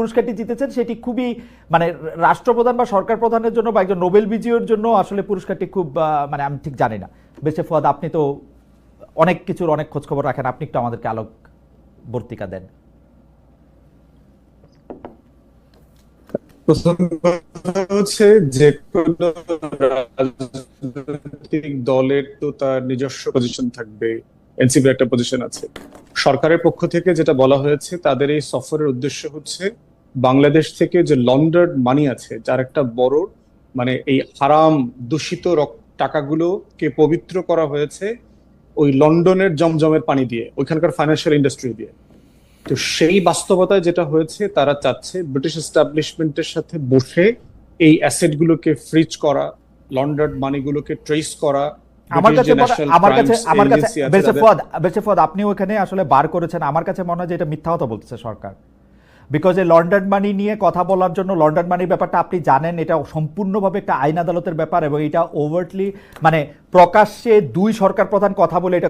পুরস্কারটি জিতেছেন, সেটি খুবই মানে রাষ্ট্রপ্রধান বা সরকার প্রধানের জন্য বা একজন নোবেল বিজয়ীর জন্য আসলে পুরস্কারটি খুব মানে আমি ঠিক জানি না। বেশে ফদ আপনি তো অনেক কিছুর অনেক খোঁজ খবর রাখেন, আপনি একটু আমাদেরকে আলোক বর্তিকা দেন। হচ্ছে যে কোনো রাজনৈতিক দলের তো তার নিজস্ব পজিশন থাকবে, এনসিপির একটা পজিশন আছে। সরকারের পক্ষ থেকে যেটা বলা হয়েছে, তাদের এই সফরের উদ্দেশ্য হচ্ছে বাংলাদেশ থেকে যে লন্ডার্ড মানি আছে যার একটা বড় মানে এই হারাম দূষিত টাকাগুলোকে পবিত্র করা হয়েছে ওই লন্ডনের জমজমের পানি দিয়ে ওইখানকার ফাইন্যান্সিয়াল ইন্ডাস্ট্রি দিয়ে। তো সেই বাস্তবতায় যেটা হয়েছে তারা চাচ্ছে ব্রিটিশ এস্টাবলিশমেন্টের সাথে বসে এই অ্যাসেট গুলোকে ফ্রিজ করা লন্ডার্ড মানিগুলোকে ট্রেস করা আমার কাছে আমার কাছে আমার কাছে ফদ আপনি ওখানে আসলে বার করেছেন আমার কাছে মনে হয় যে এটা মিথ্যা কথা বলতেছে সরকার। বিকজ এই লন্ডন মানি নিয়ে কথা বলার জন্য লন্ডন মানির ব্যাপারটা আপনি জানেন, এটা সম্পূর্ণভাবে একটা আইন আদালতের ব্যাপার এবং এটা ওভারটলি মানে প্রকাশ্যে দুই সরকার প্রধান কথা বলে এটা